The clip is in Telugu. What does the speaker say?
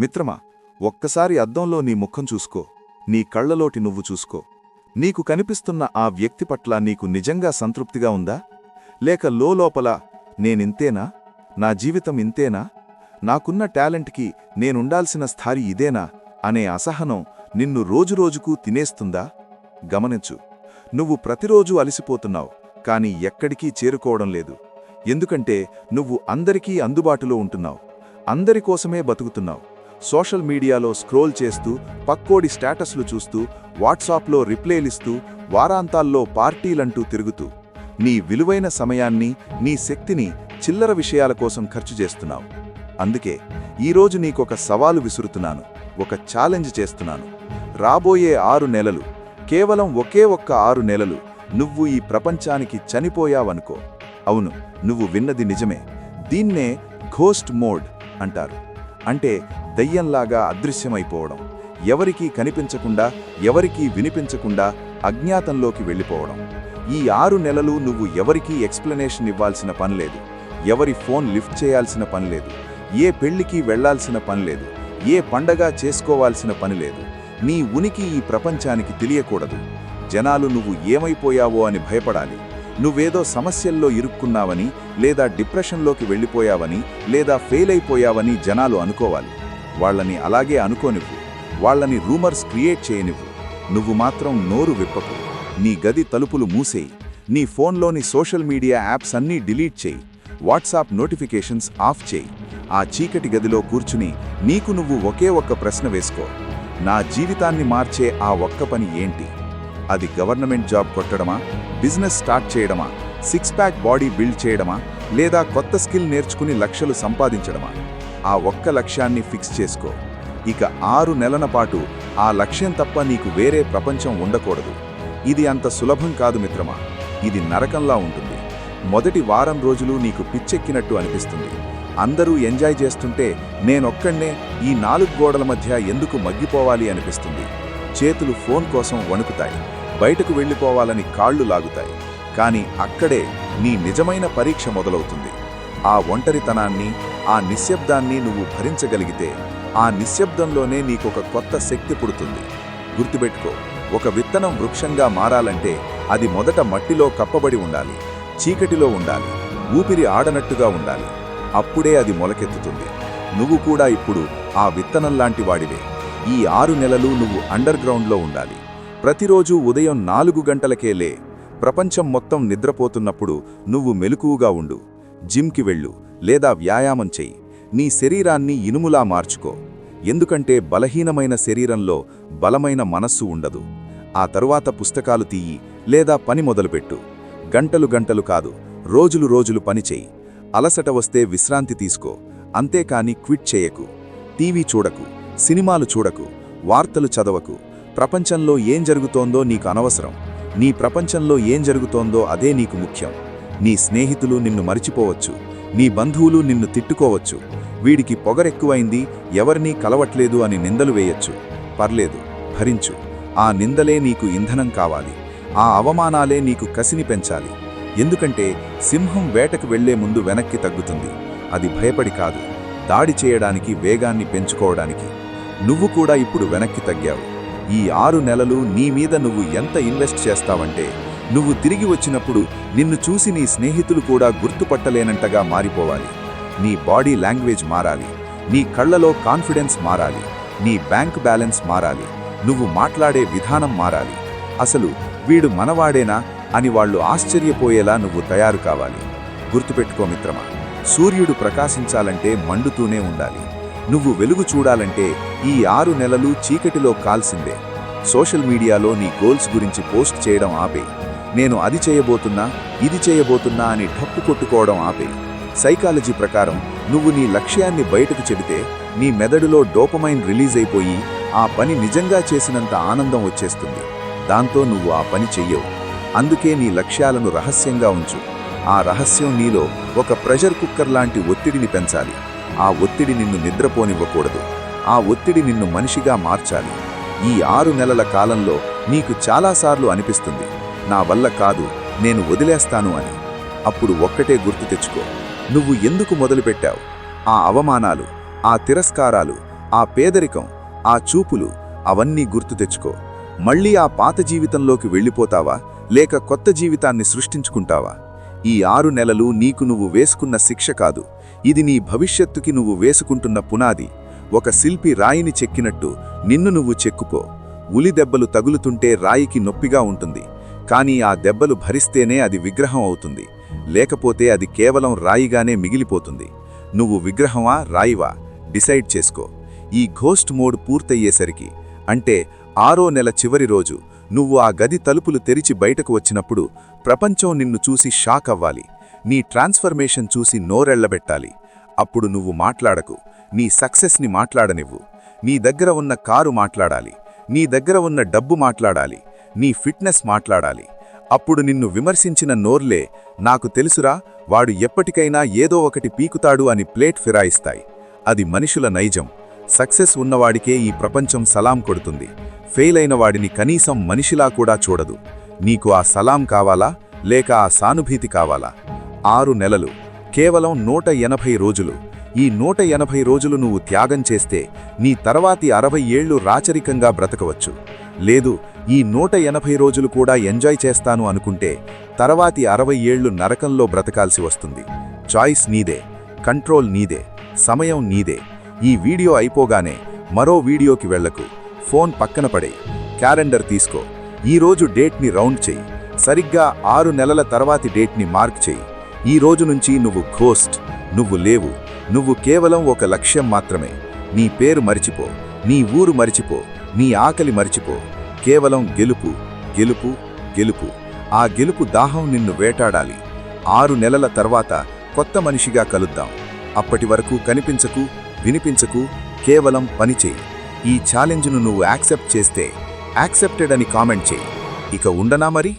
మిత్రమా ఒక్కసారి అద్దంలో నీ ముఖం చూసుకో. నీ కళ్ళలోటి నువ్వు చూసుకో. నీకు కనిపిస్తున్న ఆ వ్యక్తి పట్ల నీకు నిజంగా సంతృప్తిగా ఉందా? లేక లోపల నేనింతేనా? నా జీవితం ఇంతేనా? నాకున్న టాలెంట్కి నేనుండాల్సిన స్థాయి ఇదేనా? అనే అసహనం నిన్ను రోజురోజుకూ తినేస్తుందా? గమనించు. నువ్వు ప్రతిరోజూ అలసిపోతున్నావు కాని ఎక్కడికీ చేరుకోవడం లేదు. ఎందుకంటే నువ్వు అందరికీ అందుబాటులో ఉంటున్నావు. అందరి కోసమే బతుకుతున్నావు. సోషల్ మీడియాలో స్క్రోల్ చేస్తూ పక్కోడి స్టేటస్లు చూస్తూ వాట్సాప్లో రిప్లైలిస్తూ వారాంతాల్లో పార్టీలంటూ తిరుగుతూ నీ విలువైన సమయాన్ని నీ శక్తిని చిల్లర విషయాల కోసం ఖర్చు చేస్తున్నావు. అందుకే ఈరోజు నీకొక సవాలు విసురుతున్నాను ఒక ఛాలెంజ్ చేస్తున్నాను. రాబోయే ఆరు నెలలు కేవలం ఒకే ఒక్క ఆరు నెలలు నువ్వు ఈ ప్రపంచానికి చనిపోయావనుకో. అవును నువ్వు విన్నది నిజమే దీన్నే ఘోస్ట్ మోడ్ అంటారు. అంటే దయ్యంలాగా అదృశ్యమైపోవడం ఎవరికీ కనిపించకుండా ఎవరికీ వినిపించకుండా అజ్ఞాతంలోకి వెళ్ళిపోవడం. ఈ ఆరు నెలలు నువ్వు ఎవరికీ ఎక్స్ప్లెనేషన్ ఇవ్వాల్సిన పనిలేదు ఎవరి ఫోన్ లిఫ్ట్ చేయాల్సిన పనిలేదు ఏ పెళ్ళికి వెళ్ళాల్సిన పనిలేదు ఏ పండగ చేసుకోవాల్సిన పనిలేదు నీ ఉనికి ఈ ప్రపంచానికి తెలియకూడదు. జనాలు నువ్వు ఏమైపోయావో అని భయపడాలి. నువ్వేదో సమస్యల్లో ఇరుక్కున్నావని లేదా డిప్రెషన్లోకి వెళ్ళిపోయావని లేదా ఫెయిల్ అయిపోయావని జనాలు అనుకోవాలి. వాళ్ళని అలాగే అనుకోనివ్వు. వాళ్ళని రూమర్స్ క్రియేట్ చేయనివ్వు. నువ్వు మాత్రం నోరు విప్పకు. నీ గది తలుపులు మూసేయి. నీ ఫోన్లోని సోషల్ మీడియా యాప్స్ అన్నీ డిలీట్ చేయి. వాట్సాప్ నోటిఫికేషన్స్ ఆఫ్ చేయి. ఆ చీకటి గదిలో కూర్చుని నీకు నువ్వు ఒకే ఒక్క ప్రశ్న వేసుకో. నా జీవితాన్ని మార్చే ఆ ఒక్క పని ఏంటి? అది గవర్నమెంట్ జాబ్ కొట్టడమా? బిజినెస్ స్టార్ట్ చేయడమా? సిక్స్ ప్యాక్ బాడీ బిల్డ్ చేయడమా? లేదా కొత్త స్కిల్ నేర్చుకుని లక్షలు సంపాదించడమా? ఆ ఒక్క లక్ష్యాన్ని ఫిక్స్ చేసుకో. ఇక ఆరు నెలల పాటు ఆ లక్ష్యం తప్ప నీకు వేరే ప్రపంచం ఉండకూడదు. ఇది అంత సులభం కాదు మిత్రమా. ఇది నరకంలా ఉంటుంది. మొదటి వారం రోజులు నీకు పిచ్చెక్కినట్టు అనిపిస్తుంది. అందరూ ఎంజాయ్ చేస్తుంటే నేనొక్కడే ఈ నాలుగు గోడల మధ్య ఎందుకు మగ్గిపోవాలి అనిపిస్తుంది. చేతులు ఫోన్ కోసం వణుకుతాయి. బయటకు వెళ్ళిపోవాలని కాళ్ళు లాగుతాయి. కానీ అక్కడే నీ నిజమైన పరీక్ష మొదలవుతుంది. ఆ ఒంటరితనాన్ని ఆ నిశ్శబ్దాన్ని నువ్వు భరించగలిగితే ఆ నిశ్శబ్దంలోనే నీకొక కొత్త శక్తి పుడుతుంది. గుర్తుపెట్టుకో ఒక విత్తనం వృక్షంగా మారాలంటే అది మొదట మట్టిలో కప్పబడి ఉండాలి చీకటిలో ఉండాలి ఊపిరి ఆడనట్టుగా ఉండాలి. అప్పుడే అది మొలకెత్తుతుంది. నువ్వు కూడా ఇప్పుడు ఆ విత్తనంలాంటి వాడివే. ఈ ఆరు నెలలు నువ్వు అండర్ గ్రౌండ్లో ఉండాలి. ప్రతిరోజు ఉదయం నాలుగు గంటలకే లే. ప్రపంచం మొత్తం నిద్రపోతున్నప్పుడు నువ్వు మెలకువగా ఉండు. జిమ్కి వెళ్ళు లేదా వ్యాయామం చెయ్యి. నీ శరీరాన్ని ఇనుములా మార్చుకో. ఎందుకంటే బలహీనమైన శరీరంలో బలమైన మనస్సు ఉండదు. ఆ తరువాత పుస్తకాలు తీయి లేదా పని మొదలుపెట్టు. గంటలు గంటలు కాదు రోజులు రోజులు పని చెయ్యి. అలసట వస్తే విశ్రాంతి తీసుకో. అంతేకాని క్విట్ చేయకు. టీవీ చూడకు. సినిమాలు చూడకు. వార్తలు చదవకు. ప్రపంచంలో ఏం జరుగుతోందో నీకు అనవసరం. నీ ప్రపంచంలో ఏం జరుగుతోందో అదే నీకు ముఖ్యం. నీ స్నేహితులు నిన్ను మరిచిపోవచ్చు. నీ బంధువులు నిన్ను తిట్టుకోవచ్చు. వీడికి పొగరెక్కువైంది ఎవరినీ కలవట్లేదు అని నిందలు వేయచ్చు. పర్లేదు భరించు. ఆ నిందలే నీకు ఇంధనం కావాలి. ఆ అవమానాలే నీకు కసిని పెంచాలి. ఎందుకంటే సింహం వేటకు వెళ్ళే ముందు వెనక్కి తగ్గుతుంది. అది భయపడి కాదు. దాడి చేయడానికి వేగాన్ని పెంచుకోవడానికి. నువ్వు కూడా ఇప్పుడు వెనక్కి తగ్గావు. ఈ ఆరు నెలలు నీ మీద నువ్వు ఎంత ఇన్వెస్ట్ చేస్తావంటే నువ్వు తిరిగి వచ్చినప్పుడు నిన్ను చూసి నీ స్నేహితులు కూడా గుర్తుపట్టలేనంతగా మారిపోవాలి. నీ బాడీ లాంగ్వేజ్ మారాలి. నీ కళ్ళలో కాన్ఫిడెన్స్ మారాలి. నీ బ్యాంక్ బ్యాలెన్స్ మారాలి. నువ్వు మాట్లాడే విధానం మారాలి. అసలు వీడు మనవాడేనా అని వాళ్ళు ఆశ్చర్యపోయేలా నువ్వు తయారు కావాలి. గుర్తుపెట్టుకో మిత్రమా సూర్యుడు ప్రకాశించాలంటే మండుతూనే ఉండాలి. నువ్వు వెలుగు చూడాలంటే ఈ ఆరు నెలలు చీకటిలో కాల్సిందే. సోషల్ మీడియాలో నీ గోల్స్ గురించి పోస్ట్ చేయడం ఆపే. నేను అది చేయబోతున్నా ఇది చేయబోతున్నా అని ఠప్పు కొట్టుకోవడం ఆపే. సైకాలజీ ప్రకారం నువ్వు నీ లక్ష్యాన్ని బయటకు చెబితే నీ మెదడులో డోపమైన్ రిలీజ్ అయిపోయి ఆ పని నిజంగా చేసినంత ఆనందం వచ్చేస్తుంది. దాంతో నువ్వు ఆ పని చెయ్యవు. అందుకే నీ లక్ష్యాలను రహస్యంగా ఉంచు. ఆ రహస్యం నీలో ఒక ప్రెషర్ కుక్కర్ లాంటి ఒత్తిడిని పెంచాలి. ఆ ఒత్తిడి నిన్ను నిద్రపోనివ్వకూడదు. ఆ ఒత్తిడి నిన్ను మనిషిగా మార్చాలి. ఈ ఆరు నెలల కాలంలో నీకు చాలాసార్లు అనిపిస్తుంది నా వల్ల కాదు నేను వదిలేస్తాను అని. అప్పుడు ఒక్కటే గుర్తు తెచ్చుకో. నువ్వు ఎందుకు మొదలుపెట్టావు? ఆ అవమానాలు ఆ తిరస్కారాలు ఆ పేదరికం ఆ చూపులు అవన్నీ గుర్తు తెచ్చుకో. మళ్ళీ ఆ పాత జీవితంలోకి వెళ్ళిపోతావా? లేక కొత్త జీవితాన్ని సృష్టించుకుంటావా? ఈ ఆరు నెలలు నీకు నువ్వు వేసుకున్న శిక్ష కాదు. ఇది నీ భవిష్యత్తుకి నువ్వు వేసుకుంటున్న పునాది. ఒక శిల్పి రాయిని చెక్కినట్టు నిన్ను నువ్వు చెక్కుపో. ఉలి దెబ్బలు తగులుతుంటే రాయికి నొప్పిగా ఉంటుంది. కానీ ఆ దెబ్బలు భరిస్తేనే అది విగ్రహం అవుతుంది. లేకపోతే అది కేవలం రాయిగానే మిగిలిపోతుంది. నువ్వు విగ్రహమా రాయివా? డిసైడ్ చేసుకో. ఈ ఘోస్ట్ మోడ్ పూర్తయ్యేసరికి అంటే ఆరో నెల చివరి రోజు నువ్వు ఆ గది తలుపులు తెరిచి బయటకు వచ్చినప్పుడు ప్రపంచం నిన్ను చూసి షాక్ అవ్వాలి. నీ ట్రాన్స్ఫర్మేషన్ చూసి నోరెళ్ళబెట్టాలి అప్పుడు నువ్వు మాట్లాడకు. నీ సక్సెస్ని మాట్లాడనివ్వు. నీ దగ్గర ఉన్న కారు మాట్లాడాలి. నీ దగ్గర ఉన్న డబ్బు మాట్లాడాలి. నీ ఫిట్నెస్ మాట్లాడాలి. అప్పుడు నిన్ను విమర్శించిన నోర్లే నాకు తెలుసురా వాడు ఎప్పటికైనా ఏదో ఒకటి పీకుతాడు అని ప్లేట్ ఫిరాయిస్తాయి. అది మనుషుల నైజం. సక్సెస్ ఉన్నవాడికే ఈ ప్రపంచం సలాం కొడుతుంది. ఫెయిల్ అయిన వాడిని కనీసం మనిషిలా కూడా చూడదు. నీకు ఆ సలాం కావాలా? లేక ఆ సానుభూతి కావాలా? ఆరు నెలలు కేవలం నూట ఎనభై రోజులు. ఈ నూట ఎనభై రోజులు నువ్వు త్యాగం చేస్తే నీ తర్వాతి అరవై ఏళ్ళు రాచరికంగా బ్రతకవచ్చు. లేదు ఈ నూట ఎనభై రోజులు కూడా ఎంజాయ్ చేస్తాను అనుకుంటే తర్వాతి అరవై ఏళ్ళు నరకంలో బ్రతకాల్సి వస్తుంది. చాయిస్ నీదే కంట్రోల్ నీదే సమయం నీదే. ఈ వీడియో అయిపోగానే మరో వీడియోకి వెళ్ళకు ఫోన్ పక్కన పడే క్యాలెండర్ తీసుకో. ఈరోజు డేట్ని రౌండ్ చెయ్యి సరిగ్గా ఆరు నెలల తర్వాతి డేట్ని మార్క్ చెయ్యి ఈ రోజు నుంచి నువ్వు ఘోస్ట్. నువ్వు లేవు. నువ్వు కేవలం ఒక లక్ష్యం మాత్రమే. నీ పేరు మరిచిపో. నీ ఊరు మరిచిపో. నీ ఆకలి మరిచిపో. కేవలం గెలుపు గెలుపు గెలుపు. ఆ గెలుపు దాహం నిన్ను వేటాడాలి. ఆరు నెలల తర్వాత కొత్త మనిషిగా కలుద్దాం. అప్పటి వరకు కనిపించకు వినిపించకు కేవలం పనిచేయి ఈ ఛాలెంజ్ను నువ్వు యాక్సెప్ట్ చేస్తే యాక్సెప్టెడ్ అని కామెంట్ చేయి. ఇక ఉండనా మరి?